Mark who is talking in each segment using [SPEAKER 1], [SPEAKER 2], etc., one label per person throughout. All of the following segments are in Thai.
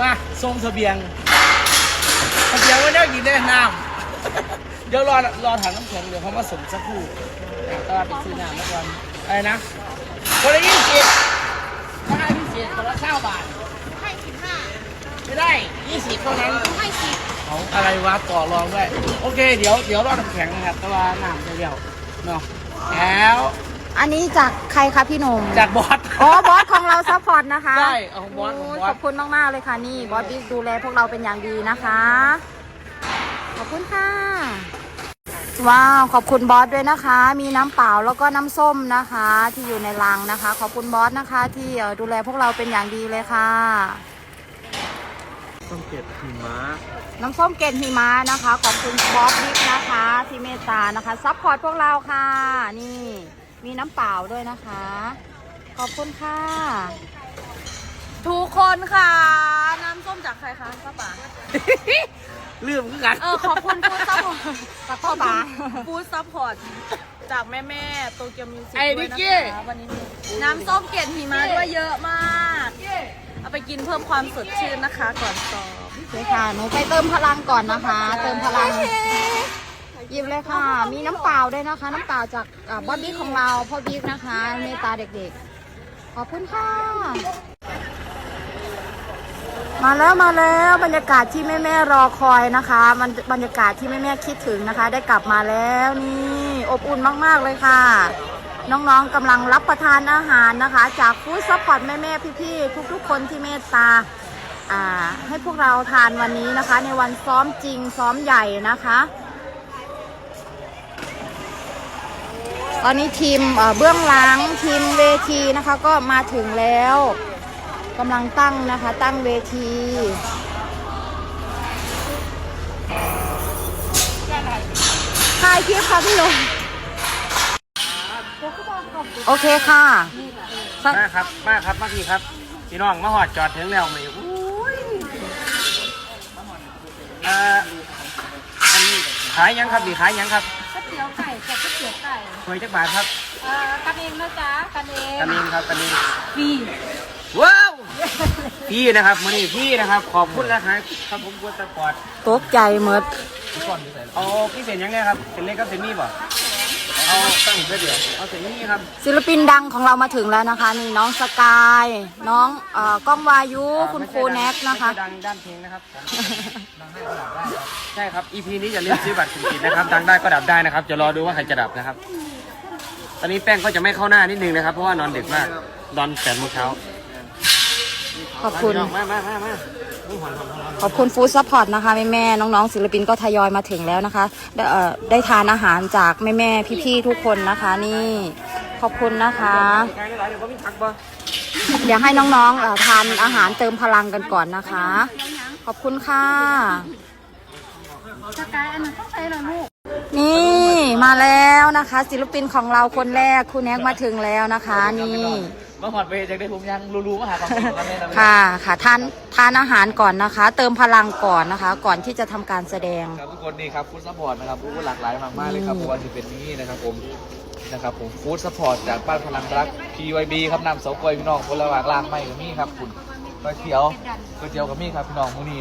[SPEAKER 1] มาทรงเสบียงเสบียงไว้ได้กินได้น้ำเดี๋ยวรอรอถังน้ำแข็งเดี๋ยวเขามาส่งสักครู่อะตลาดไปซื้อน้ำแล้วก่อนอะไรนะคนละยี่สิบถ้าให้พิเศษคนละเก้าบาท
[SPEAKER 2] ให้สิบห้า
[SPEAKER 1] ไม่ได้ยี่สิบเท่านั้น
[SPEAKER 2] ให้สิบ
[SPEAKER 1] เอาอะไรวะต่อรองด้วยโอเค เดี๋ยวเดี๋ยวรอน้ำแข็งนะครับตลาดน้ำเดียวๆเนาะแล้ว
[SPEAKER 3] อันนี้จากใครคะพี่หนุ่ม
[SPEAKER 1] จากบอส
[SPEAKER 3] อ๋อบอสของเราซัพพอร์ตนะคะ
[SPEAKER 1] ใช่เอาของบอสของบอส
[SPEAKER 3] โขอบคุณมาก ๆ เลยค่ะนี่บอสบิ๊กดูแลพวกเราเป็นอย่างดีนะคะ ขอบคุณค่ะ ว้าว ขอบคุณบอสด้วยนะคะ มีน้ำเปล่าแล้วก็น้ำส้มนะคะ ที่อยู่ในรังนะคะ ขอบคุณบอสนะคะ ที่เอ่อดูแลพวกเราเป็นอย่างดีเลยค่ะ
[SPEAKER 4] ต้องเก็บหิมะ
[SPEAKER 3] น้ำส้มเกล็ดหิมะนะคะ ขอบคุณบอสบิ๊กนะคะ ที่เมตตานะคะซัพพอร์ตพวกเราค่ะ นี่ มีน้ำเปล่าด้วยนะคะ ขอบคุณค่ะ
[SPEAKER 2] ทุกคนค่ะ น้ำส้มจากใครคะป้าป๋า
[SPEAKER 1] ลืมคือกัน
[SPEAKER 2] เออขอบคุณฟู้ดซัพพอร์ต
[SPEAKER 3] จากพ่อป๋า
[SPEAKER 2] ฟู้ดซัพพอร์ตจากแม่แม่ๆโตเกียวมิวสิก
[SPEAKER 1] ไอ้
[SPEAKER 2] ด้
[SPEAKER 1] นิ
[SPEAKER 2] วย
[SPEAKER 1] ก
[SPEAKER 2] นะ
[SPEAKER 1] กี้
[SPEAKER 2] คะวันนี้มีน้ำส้มเกล็ดหิมะด้วยเยอะมาก เอาไปกินเพิ่มความสดชื่นนะคะ ก่อนสอบ
[SPEAKER 3] โอเคค่ะ หนูไปเติมพลังก่อนนะคะ เติมพลัง หยิบเลยค่ะ มีน้ำเปล่าด้วยนะคะ น้ำเปล่าจากอ่าบอสบิ๊กของเราพ่อบิ๊กนะคะเมตตาเด็กๆ ขอบคุณค่ะ มาแล้วมาแล้วบรรยากาศที่แม่แม่ๆรอคอยนะคะมันบรรยากาศที่แม่แม่ๆคิดถึงนะคะ ได้กลับมาแล้วนี่อบอุ่นมากๆเลยค่ะ น้องๆกำลังรับประทานอาหารนะคะ จากฟู้ดซัพพอร์ตแม่แม่ๆพี่ๆทุกๆ คนที่เมตตาอ่าให้พวกเราทานวันนี้นะคะ ในวันซ้อมจริงซ้อมใหญ่นะคะ ตอนนี้ทีมเบื้องหลังทีมเวทีนะคะก็มาถึงแล้วกำลังตั้งนะคะตั้งเวทีถ่ายคลิปค่ะพี่ลงโอเคค่ะ
[SPEAKER 4] มาครับมาครับมาพี่ครับพี่น้องมาหอดจอดถึงแล้วไหมอุ้ยเอ่ออันนี้ขายยังครับดีขายยังครับ
[SPEAKER 2] เตี๋ยวไก่กับก๋วยเตี๋ยวไก่
[SPEAKER 4] หน่วยจักบาทครับ
[SPEAKER 2] เอ่อกันเองนะจ๊ะกันเอง
[SPEAKER 4] กันเองครับกันเอง
[SPEAKER 2] ฟรี
[SPEAKER 4] ว้าวพี่นะครับมือนี่พี่นะครับขอบคุณนะครับครับผมกวนสปอร์ต
[SPEAKER 3] ตกใจหมด
[SPEAKER 4] เอาพี่เศษยังไงครับเศษเล็กกับเศษนี่ป่ะ เอาตั้งเพื่อเดียวเอาเศษนี่ครับ
[SPEAKER 3] ศิลปินดังของเรามาถึงแล้วนะคะ นี่น้องสกาย น้องเอ่อกล้องวายุคุณครูแน็กนะคะ
[SPEAKER 4] ไม่ใช่ดังด้านเพลงนะครับใช่ครับ EP นี้อย่าลืมซื้อบัตรคุณกินนะครับดังได้ก็ดับได้นะครับจะรอดูว่าใครจะดับนะครับ ตอนนี้แป้งก็จะไม่เข้าหน้านิดนึงนะครับ เพราะว่านอนดึกมากนอนแปดโมงเช้า
[SPEAKER 3] ขอบคุณ
[SPEAKER 4] มามามามาอุ้ยหอนหอนหอนหอน
[SPEAKER 3] ขอบคุณฟู้ดซัพพอร์ตนะคะแม่แม่ๆน้องๆศิลปินก็ทยอยมาถึงแล้วนะคะได้เอ่อได้ทานอาหารจากแม่แม่ๆพี่ๆทุกคนนะคะนี่ขอบคุณนะคะ
[SPEAKER 4] ใกล้หลายเดี๋ยวก็มีทักบ่
[SPEAKER 3] เดี๋ยวให้น้องๆเอ่อทานอาหารเติมพลังกันก่อนนะคะ ขอบคุณค่ะ
[SPEAKER 2] สกายอันนั้นต้องใช้เหรอลูก
[SPEAKER 3] นี่มาแล้วนะคะ ศิลปินของเราคนแรกคุณแน็กมาถึงแล้วนะคะ นี่
[SPEAKER 1] มาหอดไปจากได้ผมยังรู้ๆมาหาความสุขกันเลยนะ
[SPEAKER 3] ค่ะค่ะทานทานอาหารก่อนนะคะ เติมพลังก่อนนะคะ ก่อนที่จะทำการแสดง
[SPEAKER 5] ครับทุกคนนี่ครับฟู้ดซัพพอร์ตนะครับอู้หลากหลายมากมากๆเลยครับ
[SPEAKER 3] อืม
[SPEAKER 5] เพราะว่าจะเป็นนี้นะครับผมนะครับผมฟู้ดซัพพอร์ตจากบ้านพลังรัก PYB ครับนำเสากล้วยพี่น้องคนละหวากลางไม่กับมี่ครับคุณก๋วยเตี๋ยวก๋วยเตี๋ยวกับมี่ครับพี่น้องมื้อนี้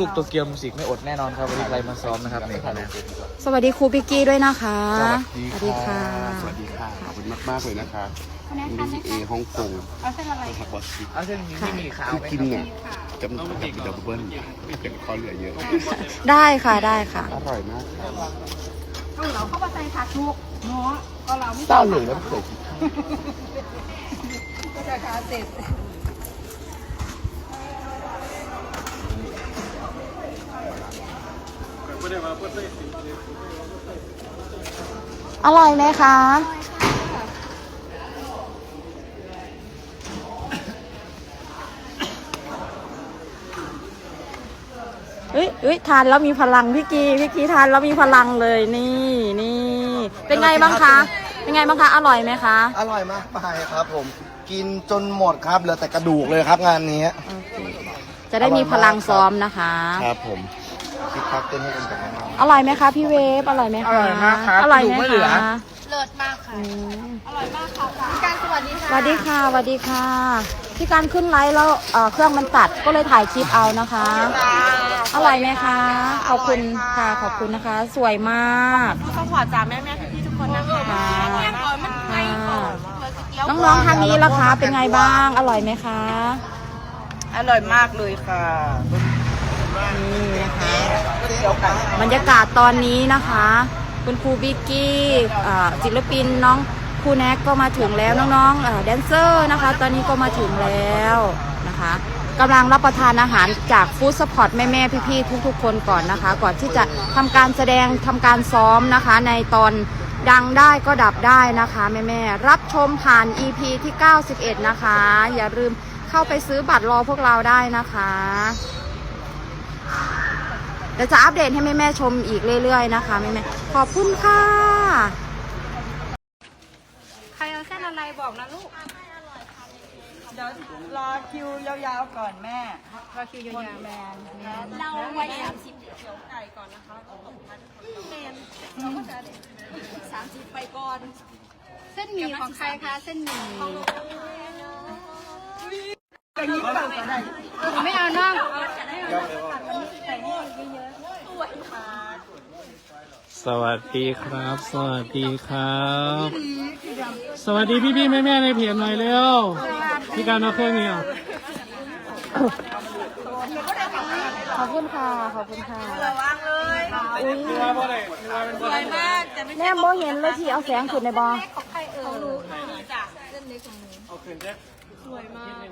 [SPEAKER 5] ลูกๆตัวเกียวมิวสิกไม่อดแน่นอนครับวันนี้ใครมาซ้อมนะครับนี่ครับ
[SPEAKER 3] สวัสดีครูพิกกี้ด้วยนะคะ
[SPEAKER 5] สวัสดี
[SPEAKER 3] สวัสดีค่ะ
[SPEAKER 6] สวัสดีค่ะ ขอบคุณมากมากๆเลยนะคะ นี่เอฮ่องกง
[SPEAKER 2] เอาเส้นอะไร
[SPEAKER 6] ฮักบอสซิ
[SPEAKER 1] เอาเส้นนี้ไม่มีขาว
[SPEAKER 6] คือ
[SPEAKER 1] ไหม
[SPEAKER 6] กินเนี่ยกับกับดับเบิ้ลเป็นข้อเหลือเยอะ
[SPEAKER 3] ได้ค่ะได้ค่ะ
[SPEAKER 6] อร่อยมาก
[SPEAKER 2] เอาเราเข้ามาใส่ผักลูกเนาะก็เราไม่
[SPEAKER 6] เต้าเหลืองแล้วเคยกิน
[SPEAKER 2] ก็จะทานเสร็จ
[SPEAKER 3] อร่อยไหมคะ เฮ้ยเฮ้ยทานแล้วมีพลังพี่กีพี่กีทานแล้วมีพลังเลยนี่นี่เป็นไงบ้างคะเป็นไงบ้างคะอร่อยไหมคะ
[SPEAKER 7] อร่อยมากไปครับผม กินจนหมดครับเหลือแต่กระดูกเลยครับงานนี้
[SPEAKER 3] โอเคจะได้มีพลังซ้อมนะคะ
[SPEAKER 7] ครับผมคิดพักเต้นให้กันกับน้อง
[SPEAKER 3] อร่อยไหมคะพี่เวฟอร่อยไหมคะ
[SPEAKER 1] อร่อยมากครับ
[SPEAKER 3] อร่อยไหม
[SPEAKER 1] กระดูกไม่เหลือ
[SPEAKER 3] คะ
[SPEAKER 2] เลิศมาก
[SPEAKER 3] อืม
[SPEAKER 2] อร่อยมากค่ะพี่การสวัสดีค่ะ
[SPEAKER 3] สวัสดีค่ะสวัสดีค่ะที่การขึ้นไลฟ์แล้วเอ่อเครื่องมันตัดก็เลยถ่ายคลิปเอานะคะ อร่อยไหมคะขอบคุณค่ะขอบคุณนะคะ สวยมาก
[SPEAKER 2] ขอขอจากแม่แม่พี่ๆทุกคนนะคะ
[SPEAKER 3] ค่ะ
[SPEAKER 2] ก่อนมันไงก่อน
[SPEAKER 3] น้องๆทางนี้ล่ะคะเป็นไงบ้าง อร่อยไหมคะ
[SPEAKER 1] อร่อยมากเลยค่ะ
[SPEAKER 3] นี่นะคะบรรยากาศตอนนี้นะคะ คุณครูบิกกี้ศิลปินน้องครูแน็กก็มาถึงแล้วน้องๆแดนเซอร์นะคะ ตอนนี้ก็มาถึงแล้วนะคะกำลังรับประทานอาหารจากฟู้ดสปอร์ตแม่ๆพี่ๆทุกๆ คนก่อนนะคะ ก่อนที่จะทำการแสดงทำการซ้อมนะคะ ในตอนดังได้ก็ดับได้นะคะแม่ๆรับชมผ่าน EP ที่ 91 นะคะ อย่าลืมเข้าไปซื้อบัตรรอพวกเราได้นะคะเดี๋ยวจะอัปเดตให้แม่แม่ๆชมอีกเรื่อยๆนะคะแม่แม่ๆ ขอบคุณค่ะ
[SPEAKER 2] ใครเอาเส้นอะไรบอกนะลูก
[SPEAKER 1] เดี๋ยวรอคิวยาวๆก่อนแม่
[SPEAKER 2] รอคิวยาวๆแมนเราไว้สามสิบเดี๋ยวไก่ก่อนนะคะแมนสามสิบไปก่อน เส้นหมี่ของใครคะเส้นหมี่ไม่เอาน้อง
[SPEAKER 8] สวัสดีครับ สวัสดีครับ สวัสดีพี่พี่ๆแม่แม่ๆในเพจหน่อยเร็วพี่การเอาเครื่องนี้อะ
[SPEAKER 3] ขอบคุณค่ะ ขอบคุณค่ะ
[SPEAKER 2] สวยมากแต่ไม่
[SPEAKER 3] แม่โบเห็นเลยที่เอาแสงขึ้นในบอ
[SPEAKER 2] ใครเออรู้ค่ะจ้ะเส้นเล็กของหนูสวยมาก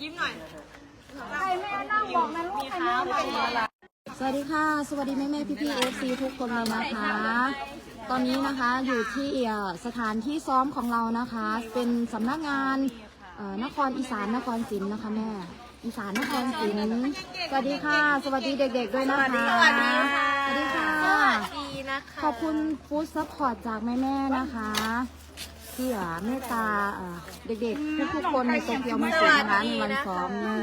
[SPEAKER 2] ยิ้มหน่อยใครแม่นั่งบอกนะลูกใครแม่บอก
[SPEAKER 3] ส วัสดีค่ะ สวัสดีแม่แม่พี่พี่เอฟซีทุกคนเลยนะคะ ตอนนี้นะคะอยู่ที่เอ่อสถานที่ซ้อมของเรานะคะ เป็นสำนักงานเอ่อนครอีสานนครศรีนะคะแม่อีสานนครศรีสวัสดีค่ะ สวัสดีเด็กๆด้วยนะคะสวัสดีค่ะสวัสดีค่ะ
[SPEAKER 2] ดีนะคะ
[SPEAKER 3] ขอบคุณฟู้ดซัพพอร์ตจากแม่ๆนะคะ ที่อะเมตตาเอ่อเด็กๆทุกๆคนในโตเกียวมาส่งนะคะในวันซ้อมนี่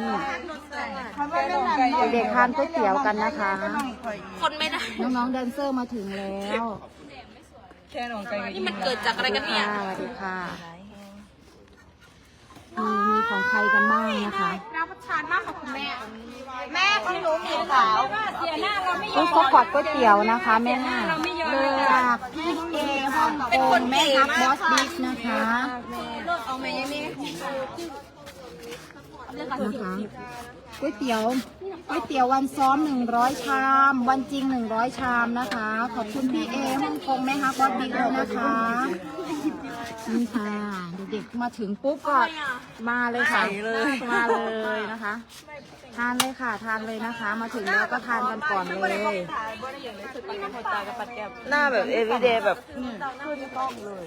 [SPEAKER 3] เด็กๆทานก๋วยเตี๋ยวกันนะคะ
[SPEAKER 2] คนไม่ได้
[SPEAKER 3] น้องๆแดนเซอร์มาถึงแล้ว
[SPEAKER 2] นี่มันเกิดจากอะไรกันเนี่ย
[SPEAKER 3] สวัสดีค่ะ มีมีของใครกันบ้างนะคะ
[SPEAKER 2] น้ำประชานมากค่ะคุณแม่ แม่ของหนูมีขาวเสียหน้าเราไม่ย
[SPEAKER 3] ฟู้
[SPEAKER 2] อ
[SPEAKER 3] ด
[SPEAKER 2] ม
[SPEAKER 3] ซัพพอร์ตก๋วยเตี๋ยวนะคะแม่เลยจากพี่เอฮ่องกงแม่ฮักบอสบิ๊กนะคะ
[SPEAKER 2] เอาแม่ยังนี่
[SPEAKER 3] นะคะก๋วยเตี๋ยวก๋วยเตี๋ยววันซ้อม 100 ชาม วันจริง 100 ชามนะคะ ขอบคุณพี่เอฮ่องกงแม่ฮักบอสบิ๊กด้วยนะคะนี่ค่ะเด็กๆมาถึงปุ๊บก็มาเลยค่ะมาเลยนะคะทานเลยค่ะ ทานเลยนะคะ มาถึงแล้วก็ทานกันก่อนเลย
[SPEAKER 1] หน้าแบบเอวิเดย์แบบ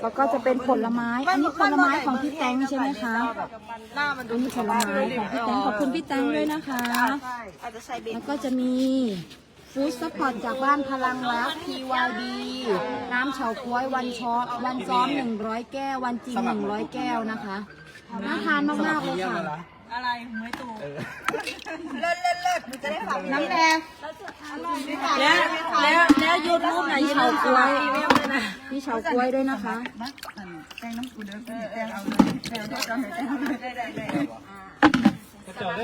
[SPEAKER 3] แล้วก็จะเป็นผลไม้อันนี้ผลไม้ของพี่แตงใช่ไหมคะ
[SPEAKER 1] หน้ามันดู
[SPEAKER 3] อันนี้ผลไม้ของพี่แตงขอบคุณพี่แตงด้วยนะคะ
[SPEAKER 1] อาจจะใช้เบ
[SPEAKER 3] แล้วก็จะมีฟู้ดซัพพอร์ตจากบ้านพลังรัก PYD น้ำเฉาก๊วยวันช้อวันซ้อม 100 แก้ว วันจริง 100 แก้วนะคะ น่าทานมาก ๆ เลยค่ะ
[SPEAKER 1] อะไรไม่ตูเล่นเล่นเล่นมันจะได้ฝังน้ำแดงแล้วแล้วแล้วยูทูบไหน
[SPEAKER 3] พี่เฉาก๊วยพี่เฉาก๊วยด้วยนะคะ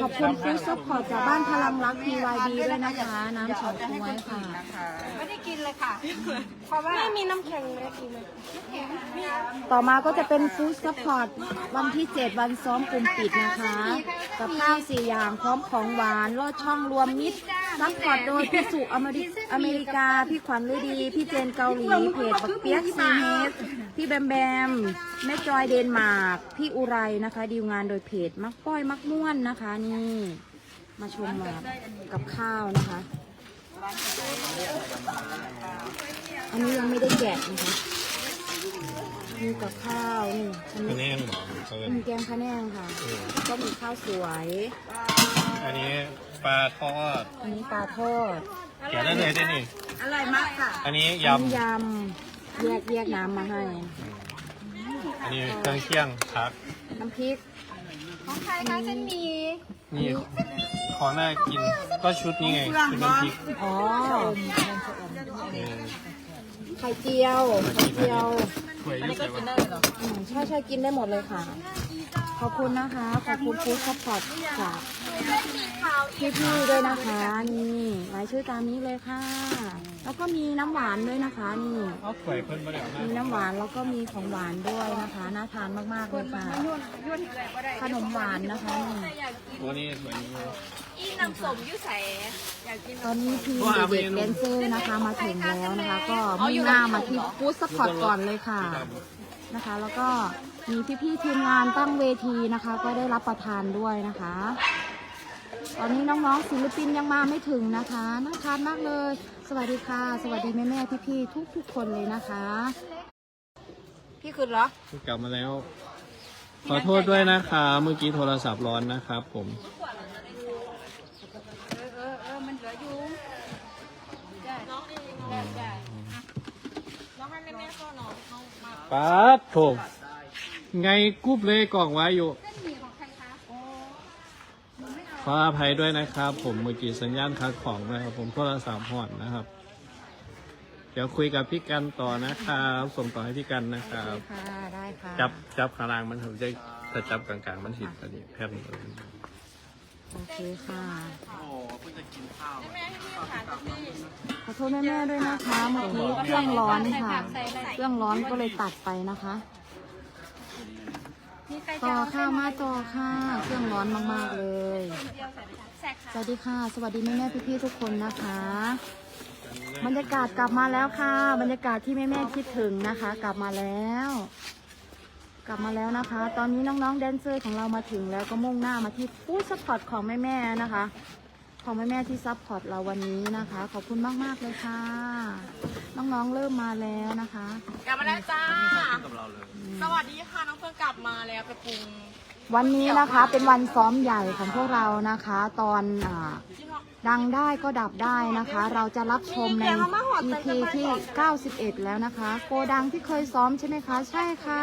[SPEAKER 3] ขอบคุณฟู้ดซัพพอร์ตจากบ้านพลังรัก PYD ด้วยนะคะ น้ำเฉาก๊วยค่ะ
[SPEAKER 2] ไม่ได้กินเลยค่ะ เพราะว่าไม่มีน้ำแข็งเลยกินเลย
[SPEAKER 3] ต่อมาก็จะเป็นฟู้ดซัพพอร์ตวันที่ 7 วันซ้อมกลุ่มปิดนะคะ กับข้าวสี่อย่างพร้อมของหวานลอดช่องรวมมิตร ซัพพอร์ตโดยพี่สุอเมริอเมริกา พี่ขวัญฤดี พี่เจนเกาหลี เพจบักเปียกซีเฮสพี่แบมแบม แม่จอยเดนมาร์ก พี่อุไรนะคะ ดีลงานโดยเพจมักป้อยมักม่วนนะคะ นี่ มาชมแบบกับข้าวนะคะ อันนี้ยังไม่ได้แกะนะคะมีกับข้าวนี่อัน
[SPEAKER 8] คะ
[SPEAKER 3] นี้
[SPEAKER 8] แนนหมอเขาเป็น
[SPEAKER 3] มีแกงพะแนงค่ะ ก็มีข้าวสวย
[SPEAKER 8] อันนี้ปลาทอด
[SPEAKER 3] อันนี้ปลาทอด
[SPEAKER 8] เขียนได้เลยได้นี่
[SPEAKER 1] อร่อยมากค่ะ
[SPEAKER 8] อันนี้
[SPEAKER 3] อัน
[SPEAKER 8] ยำ
[SPEAKER 3] นี้ยำแยกแยกน้ำมาให้
[SPEAKER 8] อันนี้เครื่องเคียงพัก
[SPEAKER 3] น้ำพริก
[SPEAKER 2] ของใครคะเส้นหมี่
[SPEAKER 8] นี่ของน่ากินก็ชุดนี้ไงชุดน้ำพริก
[SPEAKER 3] อ๋อ
[SPEAKER 8] เออ
[SPEAKER 3] ไข่เจียว ไข่เจียว
[SPEAKER 1] อันนี้ก็กินได้เหรอ
[SPEAKER 3] อืมใช่ใช่กินได้หมดเลยค่ะ ขอบคุณนะคะ ขอบคุณฟู้ดซัพพอร์ตจากพี่ๆด้วยนะคะนี่รายชื่อตามนี้เลยค่ะ แล้วก็มีน้ำหวานด้วยนะคะนี่
[SPEAKER 8] เอาข่เพิ่นมาแล้ว
[SPEAKER 3] มีน้ำหวานแล้วก็มีของหวานด้วยนะคะน่าทานมากๆเลยค่ะขนมหวานนะคะนี่
[SPEAKER 8] ตัวนี้เหมือน
[SPEAKER 2] อีน้ำสมยุ่ใส่อยากกิน
[SPEAKER 3] ตอนนี้ทีมเด็กแดนเซอร์นะคะมาถึงแล้วนะคะ ก็มุ่งหน้ามาที่ฟู้ดซัพพอร์ตก่อนเลยค่ะนะคะ แล้วก็ มีพี่ๆทีมงานตั้งเวทีนะคะ ก็ได้รับประทานด้วยนะคะ ตอนนี้น้องๆศิลปินยังมาไม่ถึงนะคะน่าทานมากเลย สวัสดีค่ะ สวัสดีแม่ๆพี่ๆทุกๆคนเลยนะคะ พี่คืนเหรอ
[SPEAKER 8] กลับมาแล้ว ขอโทษด้วยนะคะ เมื่อกี้โทรศัพท์ร้อนนะครับผมป๊าดโถ ไงกุ๊บเลยกล่องไว้อยู่ขออภัยด้วยนะครับ ผมเมื่อกี้สัญญาณคัดของนะครับ ผมโทรศัพท์ห่อนนะครับ เดี๋ยวคุยกับพี่กันต่อนะครับ ส่งต่อให้พี่กันนะครับ
[SPEAKER 3] ค่ะ ได้ค่ะ
[SPEAKER 8] จับจับขางล่างมันถึงจะถ้าจับกลางๆมันหินพอดีแพบ
[SPEAKER 3] โอเคค่ะขอโทษแม่ๆด้วยนะคะเมื่อกี้เครื่องร้อนค่ะ เครื่องร้อนก็เลยตัดไปนะคะ ต่อค่ะมาต่อค่ะ เครื่องร้อนมาก ๆ เลย สวัสดีค่ะ สวัสดีแม่แม่พี่ๆทุกคนนะคะ บรรยากาศกลับมาแล้วค่ะ บรรยากาศที่แม่แม่ๆคิดถึงนะคะ กลับมาแล้ว กลับมาแล้วนะคะ ตอนนี้น้องๆแดนเซอร์ของเรามาถึงแล้วก็มุ่งหน้ามาที่ฟู้ดซัพพอร์ตของแม่ๆนะคะ ของแม่ๆที่ซัพพอร์ตเราวันนี้นะคะ ขอบคุณมากๆเลยค่ะ น้องๆเริ่มมาแล้วนะคะ
[SPEAKER 2] กลับมาแล้วจ้า สวัสดีค่ะน้องเพิ่งกลับมาแล้วไปปรุง
[SPEAKER 3] วันนี้นะคะเป็นวันซ้อมใหญ่ของพวกเรานะคะ ตอนอดังได้ก็ดับได้นะคะ เราจะรับชมใน EP ที่ 91 แล้วนะคะ โกดังที่เคยซ้อมใช่ไหมคะ ใช่ค่ะ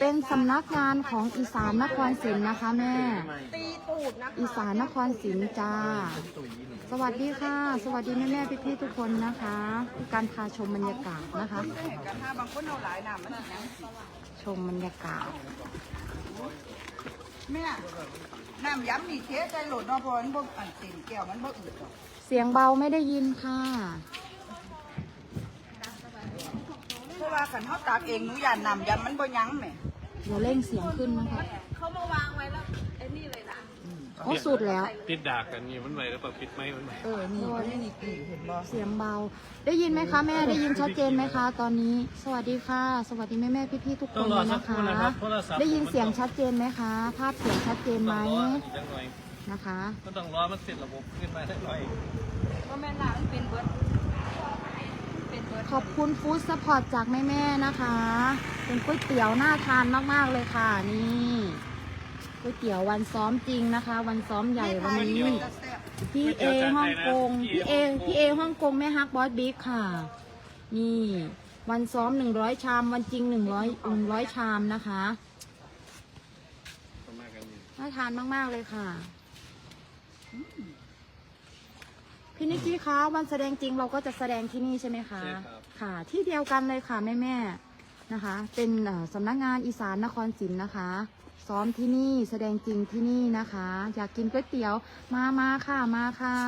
[SPEAKER 3] เป็นสำนักงานของอีสานนครศรีนะคะแม่อีสานนครศรีจ้า สวัสดีค่ะ สวัสดีแม่แม่พี่พี่ทุกคนนะคะ การพาชมบรรยากาศนะคะ ชมบรรยากาศ
[SPEAKER 9] แม่น้ำย้ำนี่เทใจโหลดเนาะเพราะมันบ่อันเต็มแก้วมันบ่อืดหรอก
[SPEAKER 3] เสียงเบาไม่ได้ยินค่ะ
[SPEAKER 9] เพราะว่าขันเฮาตากเองหนูย่านน้ำย้ำมันบ่ยั้งแหม่
[SPEAKER 3] เดี๋ยวเร่งเสียงขึ้นนะคะ
[SPEAKER 2] เขามาวางไว้แล้วไอ้นี่เลยนะ
[SPEAKER 3] โอ้สุดแล้ว
[SPEAKER 8] ปิดดากกันนี่มันไหวแล้วเปล่าปิดไหมมันไหว
[SPEAKER 9] เออ นี่นี่นี่นี่เห็นบ่
[SPEAKER 3] เสียงเบา ได้ยินไหมคะแม่ ได้ยินชัดเจนไหมคะ ตอนนี้ สวัสดีค่ะ สวัสดีแม่แม่พี่พี่ๆทุกค
[SPEAKER 8] ต้อนงร
[SPEAKER 3] เล
[SPEAKER 8] อยสัก
[SPEAKER 3] นะ
[SPEAKER 8] ครู่
[SPEAKER 3] คะ
[SPEAKER 8] นะครับโทรศัพท์
[SPEAKER 3] ได้ยินเสียงชัดเจนไหมคะ ภาพเสียงชัดเจนไหม
[SPEAKER 8] ต้องรออีกจังหน่อย
[SPEAKER 3] นะคะ
[SPEAKER 8] ก็ต้องรอมันเสร็จระบบขึ้นมาได้หน่อย
[SPEAKER 2] ว่าแม่ลามันเป็นเบิร์ดเป็นเบิร์ด
[SPEAKER 3] ขอบคุณฟู้ดซัพพอร์ตจากแม่แม่ ๆ นะคะ เป็นก๋วยเตี๋ยวน่าทานมาก ๆ เลยค่ะ นี่ ก๋วยเตี๋ยววันซ้อมจริงนะคะ วันซ้อมใหญ่วันนี้พี่เอฮ่องกงพี่เอพี่เอฮ่องกงแม่ฮักบอสบิ๊กค่ะ นี่ วันซ้อมหนึ่งร้อยชาม วันจริงหนึ่งร้อยหนึ่งร้อยชามนะคะน่าทานมาก ๆ เลยค่ะ พี่นิกกี้คะวันแสดงจริงเราก็จะแสดงที่นี่ใช่ไหมคะ
[SPEAKER 8] ใช่ครับ
[SPEAKER 3] ค่ะ ที่เดียวกันเลยค่ะ แม่แม่ๆนะคะ เป็นเอ่อสำนักงานอีสานนครศรีนะคะ ซ้อมที่นี่แสดงจริงที่นี่นะคะ อยากกินก๋วยเตี๋ยวมามาค่ะมาค่ะ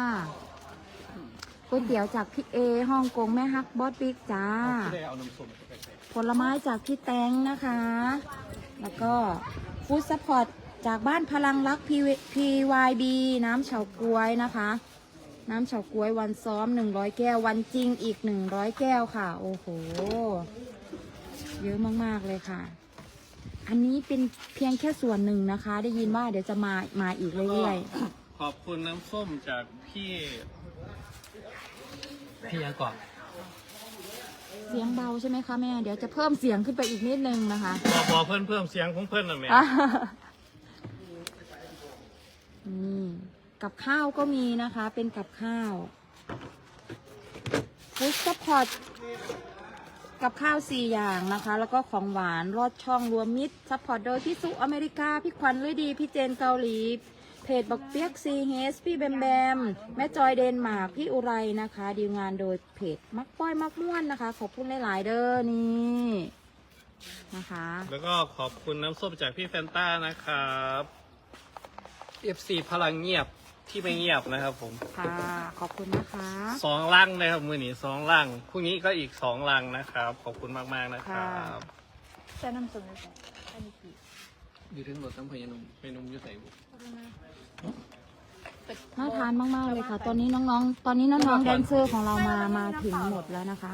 [SPEAKER 3] ก๋วยเตี๋ยวจากพี่เอฮ่องกงแม่ฮักบอสบิ๊กจ้าผลไม้จากพี่แตงนะคะ แล้วก็ฟู้ดซัพพอร์ตจากบ้านพลังรัก PYB น้ำเฉาก๊วยนะคะ น้ำเฉาก๊วยวันซ้อม100แก้ววันจริงอีก100แก้วค่ะ โอ้โห เยอะมาก ๆ เลยค่ะ อันนี้เป็นเพียงแค่ส่วนหนึ่งนะคะ ได้ยินว่าเดี๋ยวจะมามาอีกเรื่อย
[SPEAKER 8] ขอบคุณน้ำส้มจากพี่ พี่ยังก่อน
[SPEAKER 3] ๆ เสียงเบาใช่ไหมคะแม่ เดี๋ยวจะเพิ่มเสียงขึ้นไปอีกนิดนึงนะคะ
[SPEAKER 8] บอพอเพิ่มเพิ่มเสียงของเพิ่นน่ะแม่
[SPEAKER 3] นี่กับข้าวก็มีนะคะ เป็นกับข้าวฟู้ดซัพพอร์ต กับข้าวสี่อย่างนะคะ แล้วก็ของหวานรอดช่องรวมมิตรซัพพอร์ตโดยพี่สุอเมริกา พี่ขวัญฤดี พี่เจนเกาหลี เพจบักเปียกซีเฮส พี่แบมแบม แม่จอยเดนมาร์กพี่อุไรนะคะ ดีลงานโดยเพจมักป้อยมักม่วนนะคะ ขอบคุณหลาย ๆ เด้อนี่นะคะ
[SPEAKER 8] แล้วก็ขอบคุณน้ำส้มจากพี่แฟนต้านะครับ FC พลังเงียบ ที่ไม่เงียบนะครับผม
[SPEAKER 3] ค่ะขอบคุณนะคะ
[SPEAKER 8] สองลังนะครับมือนี้สองลังพรุ่งนี้ก็อีกสองลังนะครับ ขอบคุณมากๆนะครับ
[SPEAKER 3] จะนำส่งเลย
[SPEAKER 8] อยู่ถึงรถน้ำพยานุ่มเมนุ่มอยู่ใส่บุ
[SPEAKER 3] น่าทานมากๆเลยค่ะ ตอนนี้น้องๆ ตอนนี้น้องๆแดนเซอร์ของเรามามาถึงหมดแล้วนะคะ